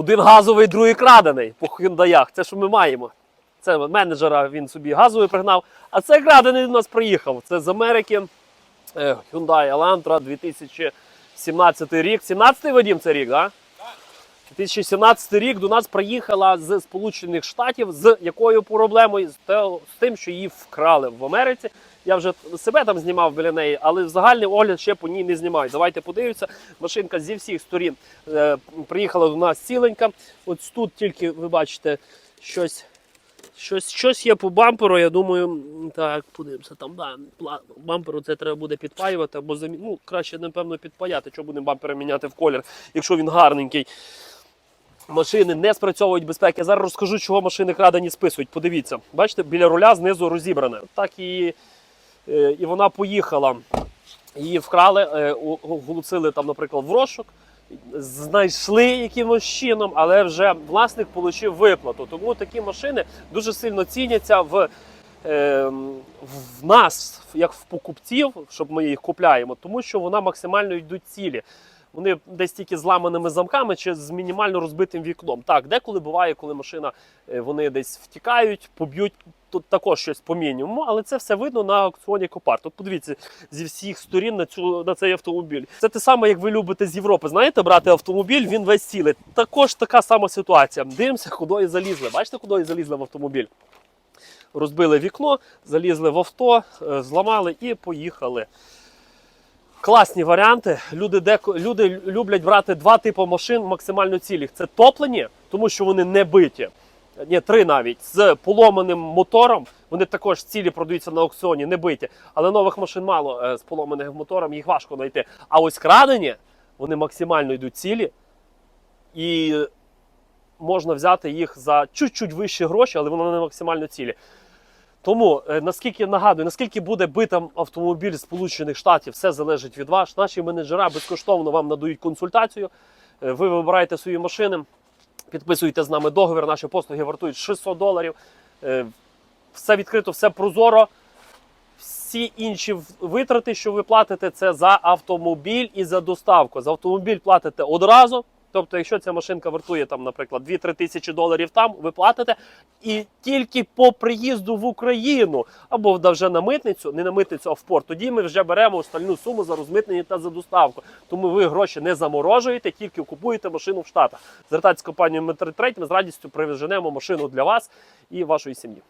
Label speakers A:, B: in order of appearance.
A: Один газовий, другий крадений по хюндаях. Це що ми маємо. Це менеджера він собі газовий пригнав. А це крадений до нас приїхав. Це з Америки. Е, Hyundai Elantra 2017 рік. 17-й Вадим це рік, так? Да? 2017 рік до нас приїхала з Сполучених Штатів з якою проблемою? З, тим, що її вкрали в Америці. Я вже себе там знімав біля неї, але загальний огляд ще по ній не знімаю. Давайте подивимося. Машинка зі всіх сторін е, приїхала до нас ціленька. Ось тут тільки ви бачите щось. Щось, щось є по бамперу, я думаю, так, подивимося, там, да, бамперу це треба буде підпаювати, або замі... ну, краще, напевно, підпаяти, що будемо бампери міняти в колір, якщо він гарненький. Машини не спрацьовують безпеки. Зараз розкажу, чого машини крадені списують. Подивіться, бачите, біля руля знизу розібране. Так і, е, і вона поїхала. Її вкрали, е, оголосили там, наприклад, в розшук, знайшли якимось чином, але вже власник отримав виплату. Тому такі машини дуже сильно ціняться в, е, в нас, як в покупців, щоб ми їх купляємо, тому що вона максимально йдуть цілі. Вони десь тільки з ламаними замками чи з мінімально розбитим вікном. Так, деколи буває, коли машина е, вони десь втікають, поб'ють. Тут також щось по мінімуму, але це все видно на аукціоні Копар. Тут подивіться зі всіх сторін на цю на цей автомобіль. Це те саме, як ви любите з Європи. Знаєте, брати автомобіль, він весь цілий. Також така сама ситуація. Дивимося, куди залізли. Бачите, куди залізли в автомобіль? Розбили вікно, залізли в авто, е, зламали і поїхали. Класні варіанти. Люди, деко- люди люблять брати два типи машин максимально цілих. Це топлені, тому що вони не биті. Ні, три навіть з поломаним мотором. Вони також цілі продаються на аукціоні, не биті. Але нових машин мало е, з поломаним мотором, їх важко знайти. А ось крадені, вони максимально йдуть цілі. І можна взяти їх за чуть-чуть вищі гроші, але вони не максимально цілі. Тому е, наскільки нагадую, наскільки буде битим автомобіль Сполучених Штатів, все залежить від вас. Наші менеджера безкоштовно вам надають консультацію. Е, Ви вибираєте свої машини, підписуєте з нами договір. Наші послуги вартують 600 доларів. Е, Все відкрито, все прозоро. Всі інші витрати, що ви платите, це за автомобіль і за доставку. За автомобіль платите одразу. Тобто, якщо ця машинка вартує там, наприклад, 2-3 тисячі доларів там, ви платите і тільки по приїзду в Україну або вже на митницю, не на митницю, а в порт. Тоді ми вже беремо остальну суму за розмитнення та за доставку. Тому ви гроші не заморожуєте, тільки купуєте машину в Штатах. Звертайтесь з компанією Метр ми з радістю привезенемо машину для вас і вашої сім'ї.